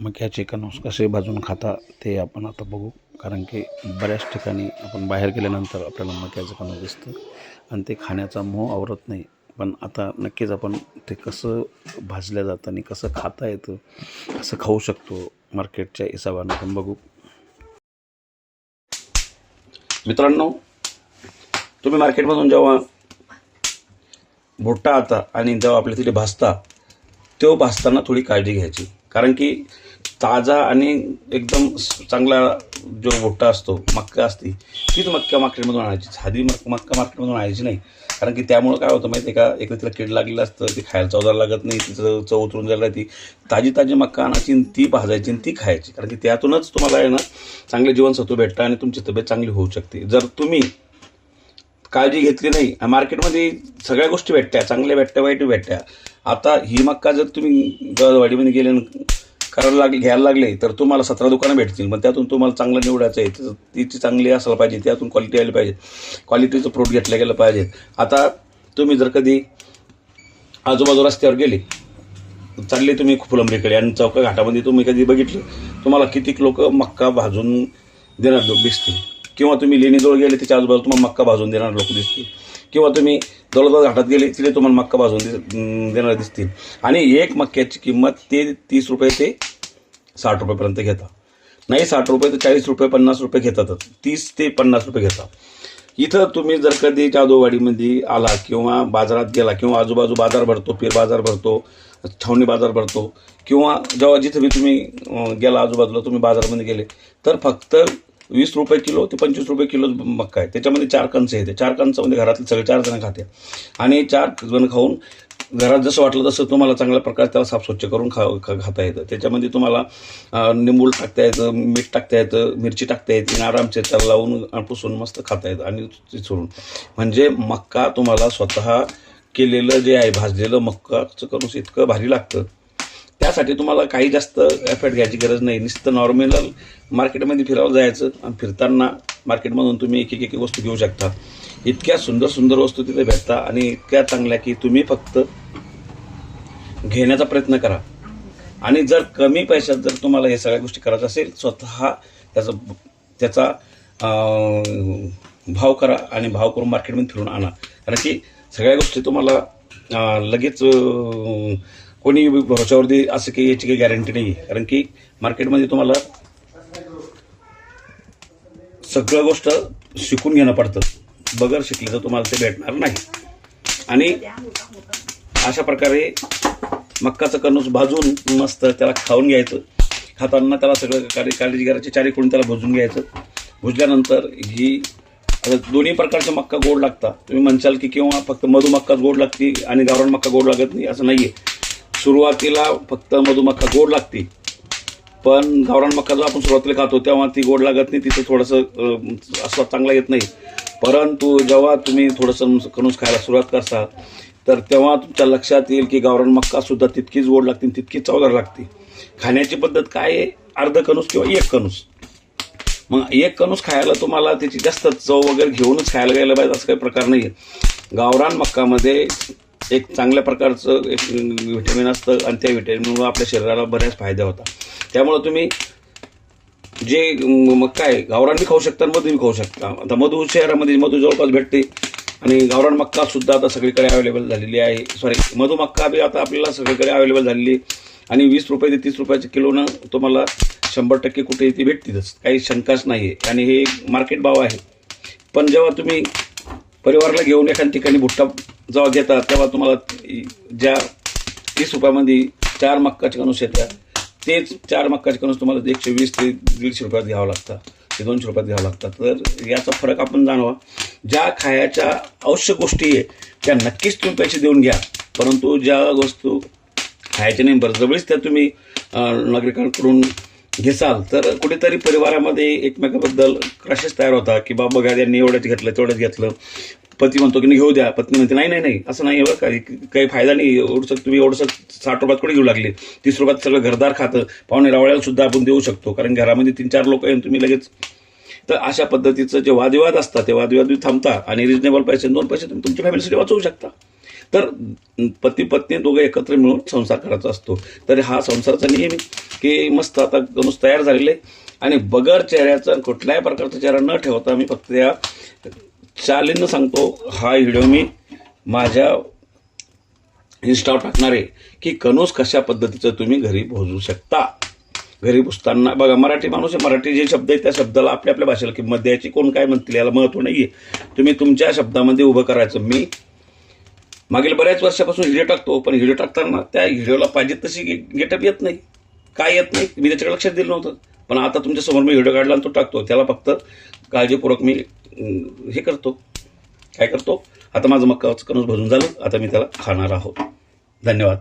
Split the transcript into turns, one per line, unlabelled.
मक्याचे कणस कसे भाजून खाता ते आपण आता बघू. कारण की बऱ्याच ठिकाणी आपण बाहेर गेल्यानंतर आपल्याला मक्याचं कणस दिसतं आणि ते खाण्याचा मोह आवरत नाही. पण आता नक्कीच आपण ते कसं भाजलं जातं आणि कसं खाता येतं असं खाऊ शकतो मार्केटच्या हिशोबाने आपण बघू. मित्रांनो तुम्ही मार्केटमधून जेव्हा भुट्टा आता आणि जेव्हा आपल्या तिथे भाजता तो भाजताना थोडी काळजी घ्यायची. कारण की ताजा आणि एकदम चांगला जो भुट्टा असतो मक्का असते तीच मक्का मार्केटमधून आणायची. साधी मक् मक्का मार्केटमधून आणायची नाही. कारण की त्यामुळं काय होतं माहिती आहे का? एकदा तिला कीड लागलेलं असतं ती खायला चवदार लागत नाही तिचं चव उतरून जायला ती ताजी ताजी मक्का आणायची आणि ती भाजायची आणि ती खायची. कारण की त्यातूनच तुम्हाला आहे ना चांगले जीवनसत्व भेटतं आणि तुमची तब्येत चांगली होऊ शकते. जर तुम्ही काळजी घेतली नाही मार्केटमध्ये सगळ्या गोष्टी भेटत्या चांगल्या भेटत्या वाईट भेटत्या. आता ही मक्का जर तुम्ही गळवाडीमध्ये गेले करायला लागले घ्यायला लागले तर तुम्हाला सतरा दुकानं भेटतील. मग त्यातून तुम्हाला चांगलं निवडायचं आहे. तिची चांगली असायला पाहिजे त्यातून क्वालिटी आली पाहिजे. क्वालिटीचं फ्रूट घेतलं गेलं पाहिजे. आता तुम्ही जर कधी आजूबाजू रस्त्यावर गेले चालले तुम्ही फुलंबरीकडे आणि चौका घाटामध्ये तुम्ही कधी बघितलं तुम्हाला कितीक लोक मक्का भाजून देणार लोक दिसतील. किंवा तुम्ही लेणीजवळ गेले त्याच्या आजूबाजूला तुम्हाला मक्का भाजून देणार लोक दिसतील. किंवा तुम्ही दौलताबाद घाटात गेले तिथे तुम्हाला मक्का भाजून दि- देणारे दिसतील. आणि एक मक्क्याची किंमत ते तीस रुपये ते साठ रुपयेपर्यंत घेता. नाही साठ रुपये तर चाळीस रुपये पन्नास रुपये घेतातच तीस ते पन्नास रुपये घेता. इथं तुम्ही जर कधी जादूवाडीमध्ये आला किंवा बाजारात गेला किंवा आजूबाजू बाजार भरतो पीर बाजार भरतो छावणी बाजार भरतो किंवा जेव्हा जिथं बी तुम्ही गेला आजूबाजूला तुम्ही बाजारामध्ये गेले तर फक्त वीस रुपये किलो ते पंचवीस रुपये किलो मक्का आहे. त्याच्यामध्ये चार कणसं येते. चार कणसामध्ये घरातले सगळे चार जण खाते. आणि चार जण खाऊन घरात जसं वाटलं तसं तुम्हाला चांगल्या प्रकारे त्याला साफ स्वच्छ करून खा खाता येतं. त्याच्यामध्ये तुम्हाला अं, निंबूळ टाकता येतं मीठ टाकता येतं मिरची टाकता येते आणि आरामचे त्याला लावून पुसून मस्त खाता येतं आणि ते सोडून म्हणजे मक्का तुम्हाला स्वतः केलेलं जे आहे भाजलेलं मक्काचं करून इतकं भारी लागतं. त्यासाठी तुम्हाला काही जास्त एफर्ट घ्यायची गरज नाही. नुसतं नॉर्मल मार्केटमध्ये फिरायला जायचं आणि फिरताना मार्केटमधून तुम्ही एक एक एक वस्तू घेऊ शकता. इतक्या सुंदर सुंदर वस्तू तिथे भेटता आणि इतक्या चांगल्या की तुम्ही फक्त घेण्याचा प्रयत्न करा. आणि जर कमी पैशात जर तुम्हाला हे सगळ्या गोष्टी करायचं असेल स्वतः त्याचा त्याचा भाव करा आणि भाव करून मार्केटमध्ये फिरून आणा. कारण की सगळ्या गोष्टी तुम्हाला लगेच कोणी भरोशावरती असं काही याची काही गॅरंटी नाही आहे कारण की मार्केटमध्ये तुम्हाला सगळं गोष्ट शिकून घेणं पडतं. बगर शिकलं तर तुम्हाला ते भेटणार नाही. आणि अशा प्रकारे मक्काचं कणूस भाजून मस्त त्याला खाऊन घ्यायचं. खाताना त्याला सगळं काळी काळजी करायची चारी कोणी त्याला भुजून घ्यायचं. भुजल्यानंतर ही आता दोन्ही प्रकारचा मक्का गोड लागतात. तुम्ही म्हणशाल की किंवा फक्त मधुमक्काच गोड लागते आणि गावरान मक्का गोड लागत नाही असं नाही आहे सुरुवातीला फक्त मधुमक्का गोड लागते. पण गावरान मक्का जो आपण सुरुवातीला खातो तेव्हा ती गोड लागत नाही तिथं थोडंसं आस्वाद असं चांगला येत नाही. परंतु जेव्हा तुम्ही थोडंसं कणूस खायला सुरुवात करता तर तेव्हा तुमच्या लक्षात येईल की गावरान मक्कासुद्धा तितकीच गोड लागते आणि तितकीच चवदार लागते. खाण्याची पद्धत काय आहे? अर्ध कणूस किंवा एक कणूस मग एक कणूस खायला तुम्हाला त्याची जास्त चव वगैरे घेऊनच खायला गेलं पाहिजे असं काही प्रकार नाही आहे गावरान मक्कामध्ये एक चांगल्या प्रकारचं एक व्हिटॅमिन असतं आणि त्या व्हिटॅमिनमुळे आपल्या शरीराला बऱ्याच फायदा होता त्यामुळं तुम्ही जे मग काय गावरान बी खाऊ शकता आणि मधू बी खाऊ शकता. आता मधू शहरामध्ये मधू जवळपास भेटते. आणि गावरान मक्का सुद्धा आता सगळीकडे अवेलेबल झालेली आहे. सॉरी मधू मक्का बी आता आपल्याला सगळीकडे अवेलेबल झालेली. आहे. आणि वीस रुपये ते तीस रुपयाच्या किलोनं तुम्हाला शंभर टक्के कुठे ती भेटतीलच. काही शंकाच नाही आहे आणि हे मार्केट भाव आहे. पण जेव्हा तुम्ही परिवाराला घेऊन एखाद्या ठिकाणी भुट्टा जेव्हा घेता तेव्हा तुम्हाला ज्या तीस रुपयामध्ये चार मक्काच्या कणूस येतात तेच चार मक्काच्या कणूस तुम्हाला एकशे वीस ते दीडशे रुपयात घ्यावं लागतं ते दोनशे रुपयात घ्यावं लागतात तर याचा फरक आपण जाणवा. ज्या खायच्या आवश्यक गोष्टी आहे त्या नक्कीच तुम्ही पैसे देऊन घ्या. परंतु ज्या वस्तू खायच्या नाही बरजबरीच त्या तुम्ही नागरिकांकडून घेसाल तर कुठेतरी परिवारामध्ये एकमेकाबद्दल क्रॅशेस तयार होता की बाबा बघा यांनी एवढंच घेतलं तेवढंच घेतलं. पती म्हणतो की नाही घेऊ द्या. पत्नी म्हणते नाही नाही नाही असं नाही बरं काही काही फायदा नाही. एवढंसं तुम्ही एवढंसं साठ रुपयात कुठे घेऊ लागले? तीस रुपयात सगळं घरदार खातं. पाहुणे रावळ्याला सुद्धा आपण देऊ शकतो. कारण घरामध्ये तीन चार लोक येऊन तुम्ही लगेच तर अशा पद्धतीचं जे वादविवाद असतात ते वादविवाद तुम्ही थांबता आणि रिजनेबल पैसे दोन पैसे तुम्ही तुमच्या फॅमिलीसाठी वाचवू शकता. तर पती पत्नी दोघं एकत्र मिळून संसार करायचा असतो. तर हा संसाराचा नियम इतके की मस्त आता गणूस तयार झालेले आणि बगर चेहऱ्याचा कुठल्याही प्रकारचा चेहरा न ठेवता मी फक्त या चालीनं सांगतो हा व्हिडिओ मी माझ्या इन्स्टावर टाकणार आहे की कणूस कशा पद्धतीचं तुम्ही घरी भोजू शकता. घरी पुसताना बघा मराठी माणूस आहे मराठी जे शब्द आहेत त्या शब्दाला आपल्या आपल्या भाषेला किंमत द्यायची कोण काय म्हणतील याला महत्त्व नाही आहे तुम्ही तुमच्या शब्दामध्ये उभं करायचं. मी मागील बऱ्याच वर्षापासून व्हिडिओ टाकतो पण व्हिडिओ टाकताना त्या व्हिडिओला पाहिजे तशी गेटअप येत नाही. काय येत नाही. मी त्याच्याकडे लक्षात दिलं नव्हतं. पण आता तुमच्यासमोर मी व्हिडिओ काढला आणि तो टाकतो. त्याला फक्त काळजीपूर्वक मी हे करतो. काय करतो? आता माझं मक्काचं कणूस भरून झालं. आता मी त्याला खाणार आहोत. धन्यवाद.